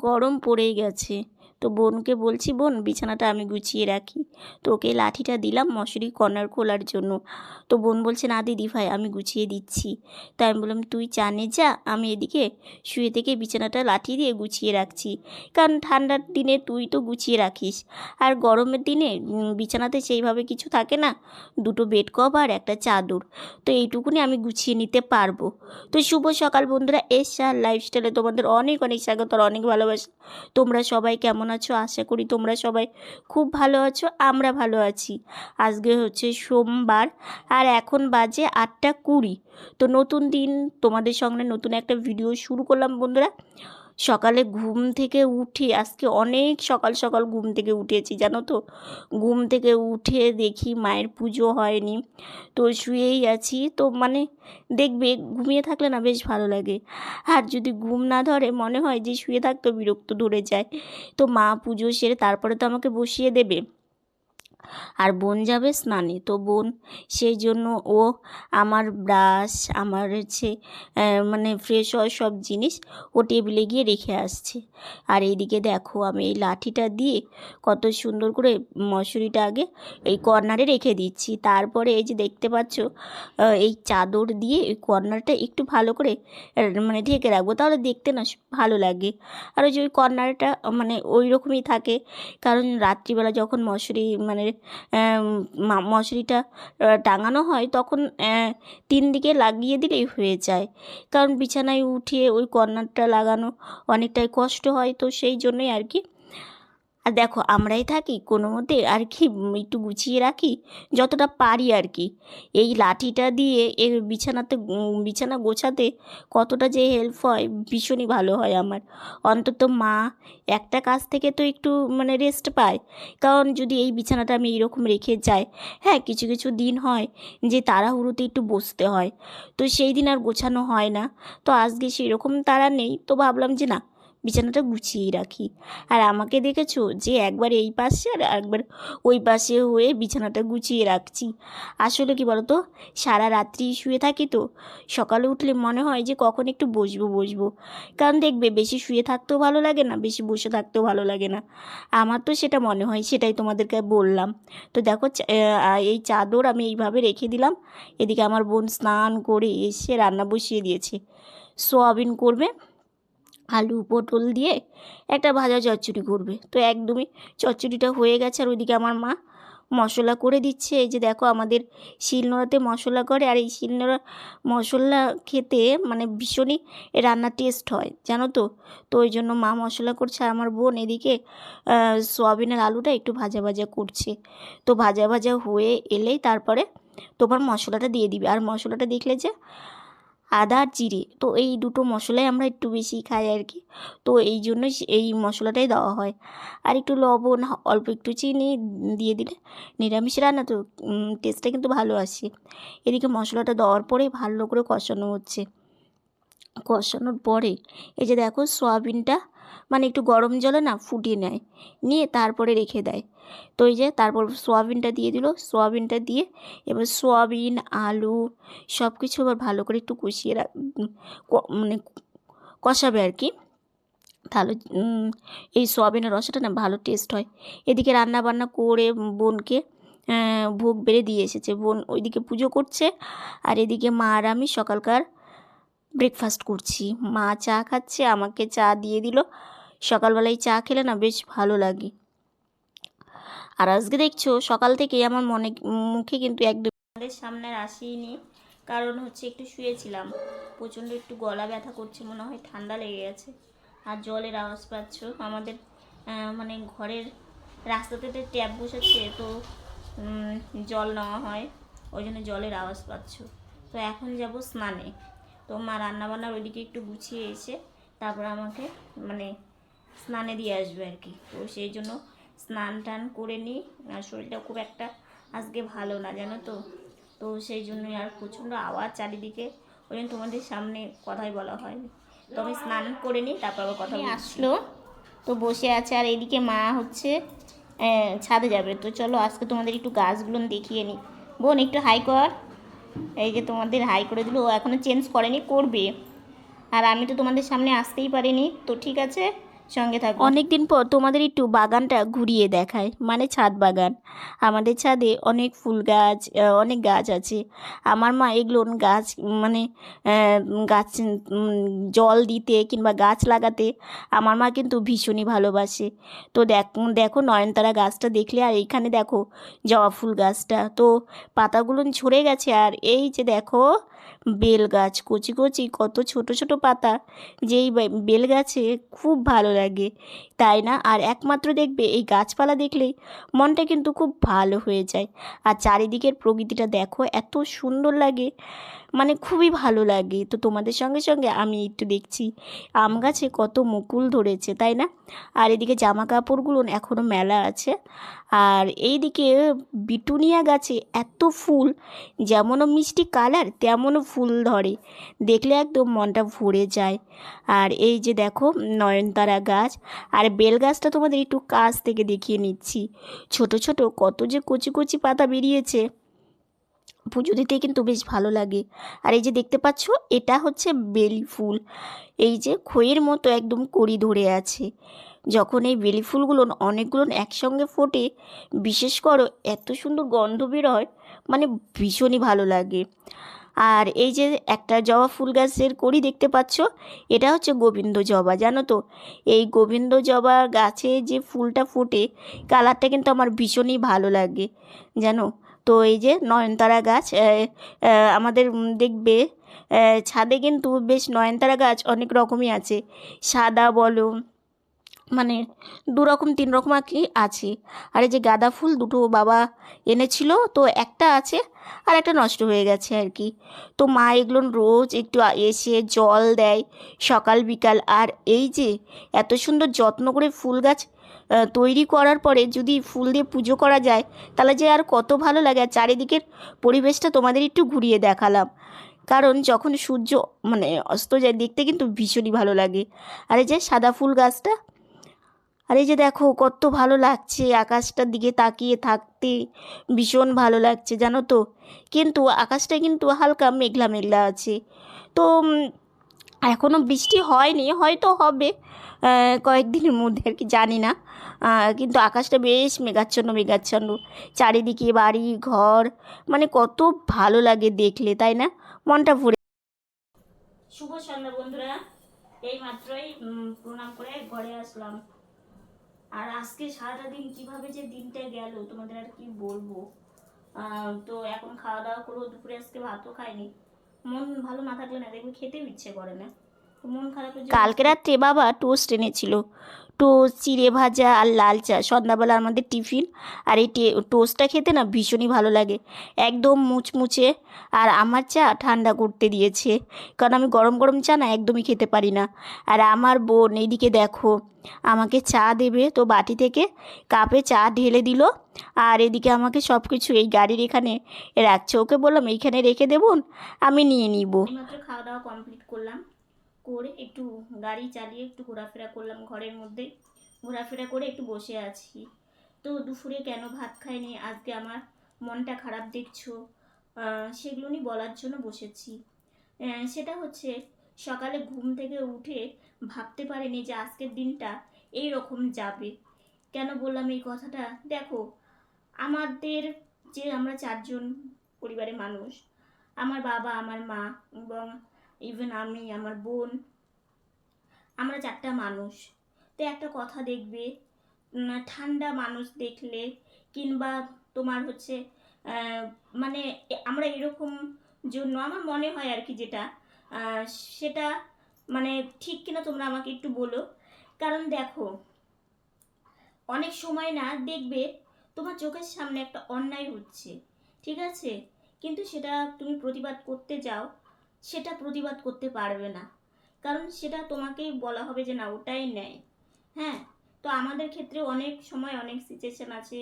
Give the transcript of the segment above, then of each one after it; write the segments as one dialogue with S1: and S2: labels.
S1: গরম পড়েই গেছে। তো বোনকে বলছি, বোন, বিছানাটা আমি গুছিয়ে রাখি। তো ওকে লাঠিটা দিলাম মশুরি কর্নার খোলার জন্য। তো বোন বলছে, না দিদি ভাই, আমি গুছিয়ে দিচ্ছি। তাই আমি বললাম, তুই চানে যা। আমি এদিকে শুয়ে থেকে বিছানাটা লাঠি দিয়ে গুছিয়ে রাখছি। কারণ ঠান্ডার দিনে তুই তো গুছিয়ে রাখিস। আর গরমের দিনে বিছানাতে সেইভাবে কিছু থাকে না। দুটো বেড কভার একটা চাদর। তো এইটুকুনি আমি গুছিয়ে নিতে পারব। তো শুভ সকাল বন্ধুরা এসআর লাইফস্টাইলে তোমাদের অনেক অনেক স্বাগত আর অনেক ভালোবাসা। তোমরা সবাই কেমন আছো? আশা করি তোমরা সবাই খুব ভালো আছো, আমরা ভালো আছি। আজকে হচ্ছে সোমবার আর এখন বাজে আটটা কুড়ি। তো নতুন দিন, তোমাদের সঙ্গে নতুন একটা ভিডিও শুরু করলাম বন্ধুরা। সকালে ঘুম থেকে উঠে, আজকে অনেক সকাল সকাল ঘুম থেকে উঠেছি, জানো তো? ঘুম থেকে উঠে দেখি মায়ের পুজো হয়নি, তো শুয়েই আছি, তো মানে দেখবে ঘুমিয়ে থাকলে না বেশ ভালো লাগে। আর যদি ঘুম না ধরে মনে হয় যে শুয়ে থাকতো বিরক্ত ধরে যায়, তো মা পুজো সেরে তারপরে তো আমাকে বসিয়ে দেবে। আর বোন যাবে স্নানে। তো বোন সেই জন্য ও আমার ব্রাশ আমার হচ্ছে মানে ফ্রেশ হওয়ার সব জিনিস ও টেবিলে গিয়ে রেখে আসছে। আর এইদিকে দেখো আমি এই লাঠিটা দিয়ে কত সুন্দর করে মশুরিটা আগে এই কর্নারে রেখে দিচ্ছি। তারপরে এই যে দেখতে পাচ্ছ এই চাদর দিয়ে এই কর্নারটা একটু ভালো করে মানে ঢেকে রাখব। তাহলে দেখতে না ভালো লাগে। আর ওই যে ওই কর্নারটা মানে ওই রকমই থাকে। কারণ রাত্রিবেলা যখন মশুরি মানে মশুরিটা টাঙানো হয়, তখন তিন দিকে লাগিয়ে দিলেই হয়ে যায়। কারণ বিছানায় উঠিয়ে ওই কর্নারটা লাগানো অনেকটাই কষ্ট হয়, তো সেই জন্যই আর কি আর দেখো, আমরাই থাকি, কোনো মতে আর কি একটু গুছিয়ে রাখি, যতটা পারি আর কি। এই লাঠিটা দিয়ে এ বিছানাতে বিছানা গোছাতে কতটা যে হেল্প হয়, ভীষণই ভালো হয় আমার। অন্তত মা একটা কাজ থেকে তো একটু মানে রেস্ট পায়। কারণ যদি এই বিছানাটা আমি এইরকম রেখে যাই হ্যাঁ কিছু কিছু দিন হয় যে তাড়াহুড়োতে একটু বসতে হয়। তো সেই দিন আর গোছানো হয় না। তো আজকে সেরকম তারা নেই। তো ভাবলাম যে না বিছানাটা গুছিয়েই রাখি। আর আমাকে দেখেছ যে একবার এই পাশে আর একবার ওই পাশে হয়ে বিছানাটা গুছিয়ে রাখছি। আসলে কি বলতো, সারা রাত্রি শুয়ে থাকি তো, সকালে উঠলে মনে হয় যে কখন একটু বসবো বসবো। কারণ দেখবে বেশি শুয়ে থাকতেও ভালো লাগে না, বেশি বসে থাকতেও ভালো লাগে না। আমার তো সেটা মনে হয়, সেটাই তোমাদেরকে বললাম। তো দেখো এই চাদর আমি এইভাবে রেখে দিলাম। এদিকে আমার বোন স্নান করে এসে রান্না বসিয়ে দিয়েছে। সোয়াবিন করবে। আলু, পটল দিয়ে একটা ভাজা চচ্চড়ি করবে। তো একদমই চচ্চড়িটা হয়ে গেছে আর ওইদিকে আমার মা মশলা করে দিচ্ছে। এই যে দেখো আমাদের শিলনোড়াতে মশলা করে আর এই শিলনোড়া মশলা খেতে মানে ভীষণই রান্নার টেস্ট হয়, জানো তো? তো ওই জন্য মা মশলা করছে আর আমার বোন এদিকে সোয়াবিনের আলুটা একটু ভাজা ভাজা করছে। তো ভাজা ভাজা হয়ে এলেই তারপরে তোমার মশলাটা দিয়ে দিবে। আর মশলাটা দেখলে যে আদা আর জিরে। তো এই দুটো মশলাই আমরা একটু বেশি খাই আর কি। তো এই জন্য এই মশলাটাই দেওয়া হয়। আর একটু লবণ, অল্প একটু চিনি দিয়ে দিলে নিরামিষ রান্না তো টেস্টটা কিন্তু ভালো আসে। এদিকে মশলাটা দেওয়ার পরে ভালো করে কষানো হচ্ছে। কষানোর পরে এই যে দেখো সয়াবিনটা মানে একটু গরম জলে না ফুটিয়ে নেয়, নিয়ে তারপরে রেখে দেয়। তো এই যে তারপর সোয়াবিনটা দিয়ে দিল, সোয়াবিনটা দিয়ে এবার সোয়াবিন, আলু সব কিছু আবার ভালো করে একটু কষিয়ে রাখ মানে কষাবে আর কি। তাহলে এই সোয়াবিনের রসাটা না ভালো টেস্ট হয়। এদিকে রান্না বান্না করে বোনকে ভোগ বেড়ে দিয়ে এসেছে। বোন ওইদিকে পুজো করছে, আর এদিকে মা আর আমি সকালকার ব্রেকফাস্ট করছি। মা চা খাচ্ছে, আমাকে চা দিয়ে দিল। সকালবেলায় চা খেলে না বেশ ভালো লাগে। আর আজকে দেখছ, সকাল থেকে আমার মনে, মুখে কিন্তু একদম আমাদের সামনে আসিনি কারণ হচ্ছে একটু শুয়েছিলাম। প্রচণ্ড একটু গলা ব্যথা করছে, মনে হয় ঠান্ডা লেগে গেছে। আর জলের আওয়াজ পাচ্ছ। আমাদের মানে ঘরের রাস্তাতে তো ট্যাপ বসেছে তো জল নেওয়া হয়। ওই জন্য জলের আওয়াজ পাচ্ছ। তো এখন যাব স্নানে। তো মা রান্নাবান্নার ওইদিকে একটু গুছিয়ে এসে তারপর আমাকে মানে স্নানে দিয়ে আসবে আর কি। তো সেই জন্য স্নান টান করে নিই। আর শরীরটা খুব একটা আজকে ভালো না, জানো তো? তো সেই জন্যই আর প্রচণ্ড আওয়াজ চারিদিকে। ওই জন্য তোমাদের সামনে কথাই বলা হয়নি। তো আমি স্নান করে নিই, তারপর আবার কথা আসলো, তো বসে আছে আর এদিকে মা হচ্ছে ছাদে যাবে। তো চলো আজকে তোমাদের একটু গাছগুলো দেখিয়ে নিই। বোন, একটু হাই কর। এই যে তোমাদের হাই করে দিল, ও এখনও চেঞ্জ করেনি, করবে। আর আমি তো তোমাদের সামনে আসতেই পারিনি, তো ঠিক আছে? সঙ্গে থাকো অনেক দিন পর তোমাদের একটু বাগানটা ঘুরিয়ে দেখায় মানে ছাদ বাগান। আমাদের ছাদে অনেক ফুল গাছ অনেক গাছ আছে। আমার মা এগুলো গাছ মানে গাছ জল দিতে কিংবা গাছ লাগাতে আমার মা কিন্তু ভীষণই ভালোবাসে। তো দেখ, দেখো নয়নতারা গাছটা দেখলে আর এইখানে দেখো জবা ফুল গাছটা। তো পাতাগুলো ঝরে গেছে আর এই যে দেখো বেল গাছ কচি কচি, কত ছোট ছোট পাতা, যেই বেল গাছে খুব ভালো লাগে। তাই না? আর একমাত্র দেখবে এই গাছপালা দেখলেই মনটা কিন্তু খুব ভালো হয়ে যায়। আর চারিদিকের প্রকৃতিটা দেখো, এত সুন্দর লাগে মানে খুবই ভালো লাগে। তো তোমাদের সঙ্গে সঙ্গে আমি একটু দেখছি, আম গাছে কত মুকুল ধরেছে, তাই না? আর এদিকে জামা কাপড়গুলো এখনও মেলা আছে। আর এইদিকে বিটুনিয়া গাছে এত ফুল, যেমনও মিষ্টি কালার, তেমনও ফুল ধরে। দেখলে একদম মনটা ভরে যায়। আর এই যে দেখো, নয়নতারা গাছ। আর বেল গাছটা তোমাদের একটু কাছ থেকে দেখিয়ে নিচ্ছি। ছোট ছোট, কত যে কচি কচি পাতা বেরিয়েছে। পুজো দিতে কিন্তু বেশ ভালো লাগে। আর এই যে দেখতে পাচ্ছ, এটা হচ্ছে বেলি ফুল। এই যে খইয়ের মতো একদম কড়ি ধরে আছে। যখন এই বেলি ফুলগুলো অনেকগুলো একসঙ্গে ফোটে, বিশেষ করো এত সুন্দর গন্ধ বেরোয় মানে ভীষণই ভালো লাগে। আর এই যে একটা জবা ফুল গাছের কড়ি দেখতে পাচ্ছ, এটা হচ্ছে গোবিন্দ জবা, জানো তো? এই গোবিন্দ জবা গাছে যে ফুলটা ফোটে, কালারটা কিন্তু আমার ভীষণই ভালো লাগে, জানো? তো এই যে নয়নতারা গাছ আমাদের দেখবে ছাদে কিন্তু বেশ নয়নতারা গাছ অনেক রকমই আছে। সাদা বলো মানে দু রকম, তিন রকম আর কি আছে। আর এই যে গাঁদা ফুল দুটো বাবা এনেছিল, তো একটা আছে আর একটা নষ্ট হয়ে গেছে আর কি। তো মা এগুলো রোজ একটু এসে জল দেয় সকাল, বিকাল। আর এই যে এত সুন্দর যত্ন করে ফুল গাছ তৈরি করার পরে যদি ফুল দিয়ে পুজো করা যায়, তাহলে যে আর কত ভালো লাগে। আর চারিদিকের পরিবেশটা তোমাদের একটু ঘুরিয়ে দেখালাম। কারণ যখন সূর্য মানে অস্ত যায়, দেখতে কিন্তু ভীষণই ভালো লাগে। আর এই যে সাদা ফুল গাছটা আর এই যে দেখো, কত ভালো লাগছে আকাশটার দিকে তাকিয়ে থাকতে। ভীষণ ভালো লাগছে, জানো তো? কিন্তু আকাশটা কিন্তু হালকা মেঘলা মেঘলা আছে। তো এখনও বৃষ্টি হয়নি, হয়তো হবে কয়েকদিনের মধ্যে আর কি, জানি না। কিন্তু আকাশটা বেশ মেঘাচ্ছন্ন মেঘাচ্ছন্ন। চারিদিকে বাড়ি, ঘর মানে কত ভালো লাগে দেখলে, তাই না? মনটা ভরে শুভ সন্ধ্যা বন্ধুরা। এই মাত্রই প্রণাম করে ঘরে আসলাম। আর আজকে সারাটা দিন কীভাবে যে দিনটা গেল, তোমাদের আর কি বলব? তো এখন খাওয়া দাওয়া করব, দুপুরে আজকে ভাতও খাইনি। মন ভালো না থাকলে না দেখবে খেতেও ইচ্ছে করে না। মন কালকে রাত্রে বাবা টোস্ট এনেছিল। টোস্ট চিড়ে ভাজা আর লাল চা সন্ধ্যাবেলা আমাদের টিফিন। আর এই টোস্টটা খেতে না ভীষণই ভালো লাগে। একদম মুচমুচে। আর আমার চা ঠান্ডা করতে দিয়েছে। কারণ আমি গরম গরম চা না একদমই খেতে পারি না। আর আমার বোন, এইদিকে দেখো, আমাকে চা দেবে। তো বাটি থেকে কাপে চা ঢেলে দিল। আর এদিকে আমাকে সব কিছু এই গাড়ির এখানে রাখছে। ওকে বললাম, এইখানে রেখে দেবুন আমি নিয়ে নিব। খাওয়া দাওয়া কমপ্লিট করলাম। করে একটু গাড়ি চালিয়ে একটু ঘোরাফেরা করলাম ঘরের মধ্যে। ঘোরাফেরা করে একটু বসে আছি। তো দুপুরে কেন ভাত খাইনি? আজকে আমার মনটা খারাপ দেখছ? সেগুলো নিয়ে বলার জন্য বসেছি। সেটা হচ্ছে সকালে ঘুম থেকে উঠে ভাবতে পারিনি যে আজকের দিনটা এই রকম যাবে। কেন বললাম এই কথাটা? দেখো, আমাদের যে আমরা চারজন পরিবারের মানুষ, আমার বাবা, আমার মা এবং ইভেন আমি, আমার বোন, আমরা চারটা মানুষ। তো একটা কথা দেখবে ঠান্ডা মানুষ দেখলে কিংবা তোমার হচ্ছে মানে আমরা এরকম জন্য, আমার মনে হয় আর কি যেটা সেটা মানে ঠিক কিনা তোমরা আমাকে একটু বলো। কারণ দেখো, অনেক সময় না দেখবে তোমার চোখের সামনে একটা অন্যায় হচ্ছে, ঠিক আছে? কিন্তু সেটা তুমি প্রতিবাদ করতে যাও সেটা প্রতিবাদ করতে পারবে না। কারণ সেটা তোমাকেই বলা হবে যে না, ওটাই নেয় হ্যাঁ তো আমাদের ক্ষেত্রে অনেক সময় অনেক সিচুয়েশান আছে।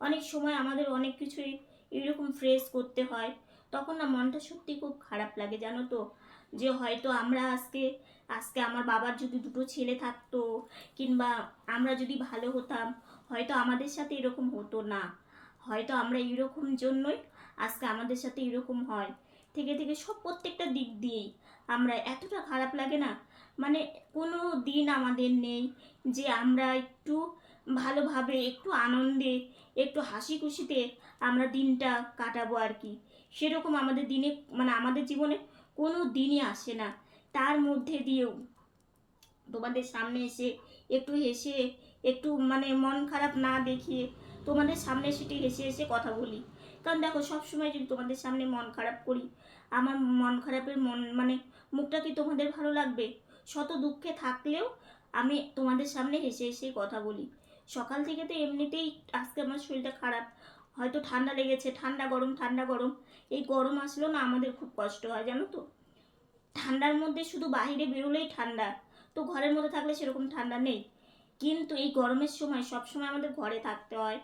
S1: অনেক সময় আমাদের অনেক কিছুই এরকম ফ্রেস করতে হয়। তখন না মনটা সত্যি খুব খারাপ লাগে, জানো তো? যে হয়তো আমরা আজকে আজকে আমার বাবার যদি দুটো ছেলে থাকতো, কিংবা আমরা যদি ভালো হতাম, হয়তো আমাদের সাথে এরকম হতো না। হয়তো আমরা এরকম জন্যই আজকে আমাদের সাথে এরকম হয়। থেকে থেকে সব প্রত্যেকটা দিক দিয়েই আমরা এতটা খারাপ লাগে না। মানে কোনো দিন আমাদের নেই যে আমরা একটু ভালোভাবে, একটু আনন্দে, একটু হাসি খুশিতে আমরা দিনটা কাটাবো আর কি। সেরকম আমাদের দিনে মানে আমাদের জীবনে কোনো দিনই আসে না। তার মধ্যে দিয়েও তোমাদের সামনে এসে, একটু হেসে, একটু মানে মন খারাপ না দেখিয়ে তোমাদের সামনে সেটি হেসে হেসে কথা বলি। কারণ দেখো সবসময় যদি তোমাদের সামনে মন খারাপ করি আমার মন খারাপের মন মানে মুখটা কি তোমাদের ভালো লাগবে? শত দুঃখে থাকলেও আমি তোমাদের সামনে হেসে হেসে কথা বলি। সকাল থেকে তো এমনিতেই আজকে আমার শরীরটা খারাপ। হয়তো ঠান্ডা লেগেছে, ঠান্ডা গরম ঠান্ডা গরম। এই গরম আসলেও না আমাদের খুব কষ্ট হয়, জানো তো? ঠান্ডার মধ্যে শুধু বাইরে বেরোলেই ঠান্ডা। তো ঘরের মধ্যে থাকলে সেরকম ঠান্ডা নেই। কিন্তু এই গরমের সময় সব সময় আমাদের ঘরে থাকতে হয়।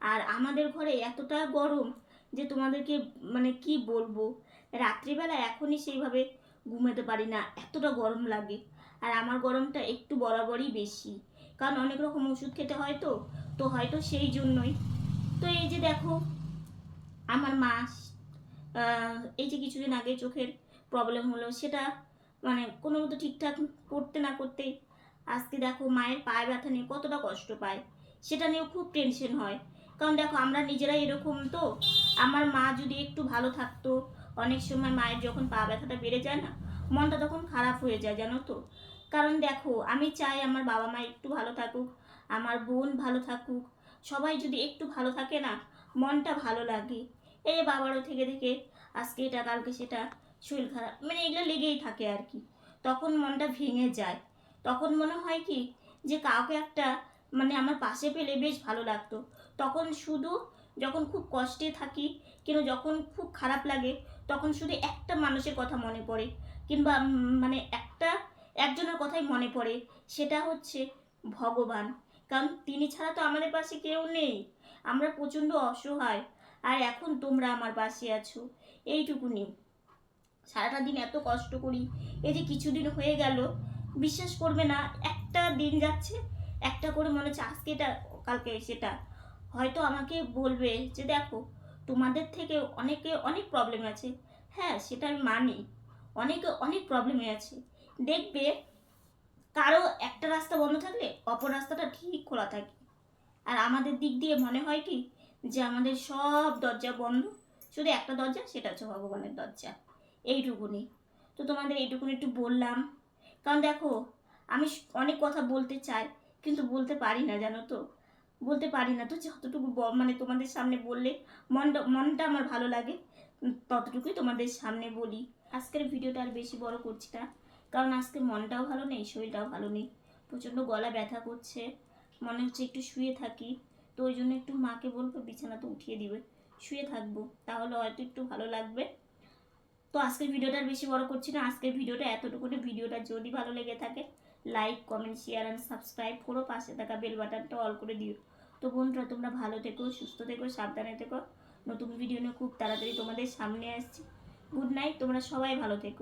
S1: আর আমাদের ঘরে এতটা গরম যে তোমাদেরকে মানে কি বলব? রাত্রিবেলা এখনই সেইভাবে ঘুমাতে পারি না, এতটা গরম লাগে। আর আমার গরমটা একটু বরাবরই বেশি, কারণ অনেক রকম ওষুধ খেতে হয় তো তো হয়তো সেই জন্যই। তো এই যে দেখো, আমার মা এই যে কিছুদিন আগে চোখের প্রবলেম হলো, সেটা মানে কোনো মতো ঠিকঠাক করতে না করতেই আজকে দেখো মায়ের পায়ে ব্যথা নিয়ে কতটা কষ্ট পায়, সেটা নিয়েও খুব টেনশন হয়। কারণ দেখো আমরা নিজেরাই এরকম তো, আমার মা যদি একটু ভালো থাকতো অনেক সময় মায়ের যখন পা ব্যথাটা বেড়ে যায় না, মনটা তখন খারাপ হয়ে যায়, জানো তো। কারণ দেখো, আমি চাই আমার বাবা মা একটু ভালো থাকুক, আমার বোন ভালো থাকুক, সবাই যদি একটু ভালো থাকে না, মনটা ভালো লাগে। এই বাবারও থেকে থেকে আজকে এটা, কালকে সেটা, শরীর খারাপ মানে এগুলো লেগেই থাকে আর কি। তখন মনটা ভেঙে যায়। তখন মনে হয় কি, যে কাউকে একটা মানে আমার পাশে পেলে বেশ ভালো লাগতো। তখন শুধু যখন খুব কষ্টে থাকি কিংবা যখন খুব খারাপ লাগে, তখন শুধু একটা মানুষের কথা মনে পড়ে কিংবা মানে একটা, একজনের কথাই মনে পড়ে। সেটা হচ্ছে ভগবান। কারণ তিনি ছাড়া তো আমাদের পাশে কেউ নেই। আমরা প্রচণ্ড অসহায়। আর এখন তোমরা আমার পাশে আছো। এইটুকুনি। সারাটা দিন এত কষ্ট করি। এই যে কিছুদিন হয়ে গেল, বিশ্বাস করবে না, একটা দিন যাচ্ছে, একটা করে মনে হচ্ছে আজকে এটা, কালকে সেটা। হয়তো আমাকে বলবে যে দেখো, তোমাদের থেকে অনেকে অনেক প্রবলেম আছে। হ্যাঁ সেটা আমি মানি। অনেকে অনেক প্রবলেমে আছে। দেখবে কারও একটা রাস্তা বন্ধ থাকলে অপর রাস্তাটা ঠিক খোলা থাকে। আর আমাদের দিক দিয়ে মনে হয় কি? যে আমাদের সব দরজা বন্ধ। শুধু একটা দরজা, সেটা হচ্ছে ভগবানের দরজা। এইটুকুনি। তো তোমাদের এইটুকুনি একটু বললাম। কারণ দেখো, আমি অনেক কথা বলতে চাই, কিন্তু বলতে পারি না, জানো তো? বলতে পারি না। তো যতটুকু মানে তোমাদের সামনে বললে মনটা মনটা আমার ভালো লাগে ততটুকুই তোমাদের সামনে বলি। আজকের ভিডিওটা আর বেশি বড় করছি না, কারণ আজকে মনটাও ভালো নেই, শরীরটাও ভালো নেই। প্রচণ্ড গলা ব্যথা করছে, মনে হচ্ছে একটু শুয়ে থাকি, তো ওই জন্য একটু মাকে বলব বিছানাতে উঠিয়ে দিবে, শুয়ে থাকব, তাহলে হয়তো একটু ভালো লাগবে। তো আজকের ভিডিওটা বেশি বড় করছি না, আজকের ভিডিওটা এতটুকুনি। ভিডিওটা যদি ভালো লেগে থাকে like comment share and subscribe করো পাশে থাকা বেল বাটনটা অল করে দিও। তো বন্ধুরা, তোমরা ভালো থেকো, সুস্থ থেকো, সাবধানে থেকো। নতুন ভিডিও নিয়ে খুব তাড়াতাড়ি তোমাদের সামনে আসছি। গুড নাইট তোমরা সবাই ভালো থেকো।